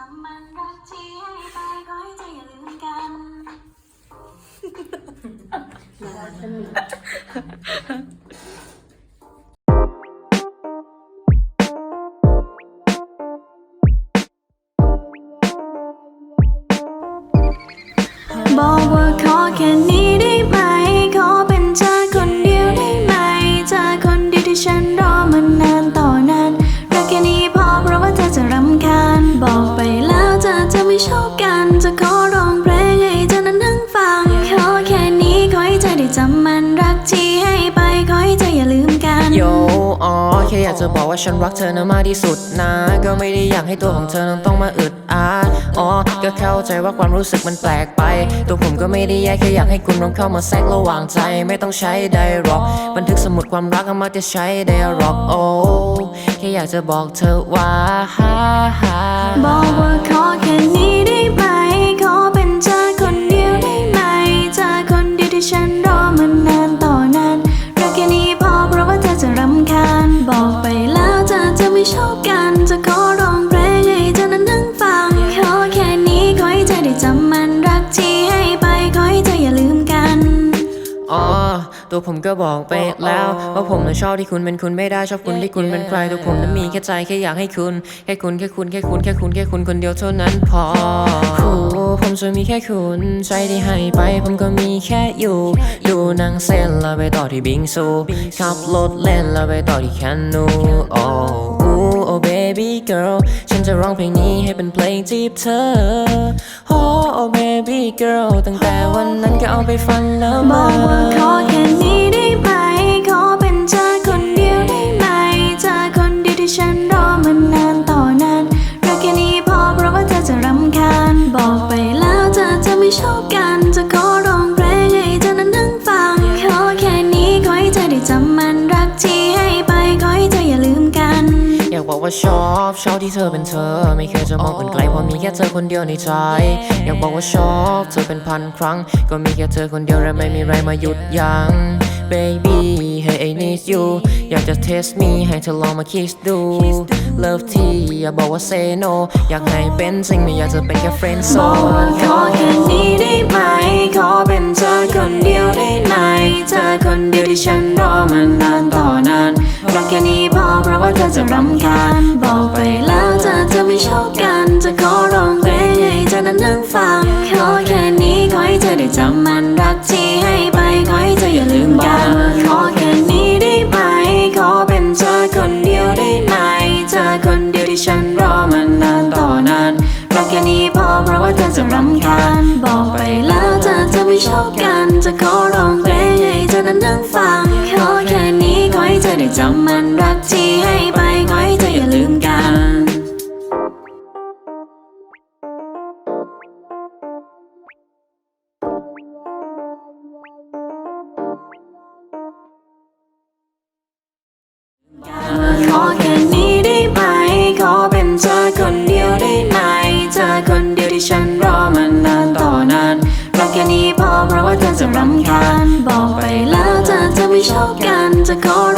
จำมันรักที่ให้ไปขอให้เธออย่าลืมกันบอกว่าขอแค่นี้ได้ไหม ขอเป็นเธอคนเดียวได้ไหม เธอคนเดียวที่ฉัน อยากจะบอกว่าฉันรักเธอนะมากที่สุดนะ ก็ไม่ได้อยากให้ตัวของเธอนั้นต้องมาอึดอัดอ๋อ ก็เข้าใจว่าความรู้สึกมันแปลกไป ตัวผมก็ไม่ได้แย่แค่อยากให้คุณลองเข้ามาแทรกระหว่างใจไม่ต้องใช้ไดร็อกบันทึกสมุดความรักก็มักจะใช้ไดร็อกโอ้แค่อยากจะบอกเธอว่าฮ่าฮ่าบอกว่า อ๋อ ตัวผมก็บอกไปแล้ว ว่าผมน่ะชอบที่คุณเป็นคุณไม่ได้ชอบคุณที่คุณเป็นใครตัวผมนั้นมีแค่ใจแค่อยากให้คุณแค่คุณแค่คุณแค่คุณแค่คุณแค่คุณคนเดียวเท่านั้นพอโอ้ผมจะมีแค่คุณใจที่ให้ไปผมก็มีแค่อยู่ ดูหนังเส้นแล้วไปต่อที่บิงซูขับรถเล่นแล้วไปต่อที่แคนูโอ้โอ้โอ้ baby girl ฉันจะร้องเพลงนี้ให้เป็นเพลงจีบเธอโอ้โอ้ baby girl ตั้งแต่วันนั้นก็เอาไปฟังแล้วบมา กันจะขอร้องเพลงให้เธอนั้นนั่งฟังขอแค่นี้ขอให้เธอได้จำมันรักที่ให้ไปขอให้เธออย่าลืมกัน อยากบอกว่าชอบชอบที่เธอเป็นเธอ ไม่เคยจะมองคนไกลเพราะมีแค่เธอคนเดียวในใจอยากบอกว่าชอบเธอเป็นพันครั้ง ก็มีแค่เธอคนเดียวและไม่มีอะไรมาหยุดยั้ง baby hey I need you อยากจะ test me ให้เธอลองมา kiss ดู love ที่อย่าบอกว่า say no อยากให้เป็นจริงไม่อยากจะเป็นแค่ friend บอกว่า zone ขอแค่นี้ คนเดียวที่ฉันรอมานนานต่อนานรักแค่นี้พอเพราะว่าเธอจะรำคาญบอกไปแล้วเธอจะไม่ชอบกัน จะขอร้องเพลงให้เธอนั้นนั่งฟังขอแค่นี้ขอให้เธอได้จำมันรักที่ให้ไปขอให้เธออย่าลืมกันขอแค่นี้ได้ไหมขอเป็นเธอคนเดียวได้ไหมเธอคนเดียวที่ฉันรอมานนานต่อนานรักแค่นี้พอเพราะว่าเธอจะรำคาญบอกไปแล้วเธอจะไม่ชอบกัน จะขอร้องเพลง นั้นนั่งฟังขอแค่นี้ขอให้เธอได้จำมันรักที่ to go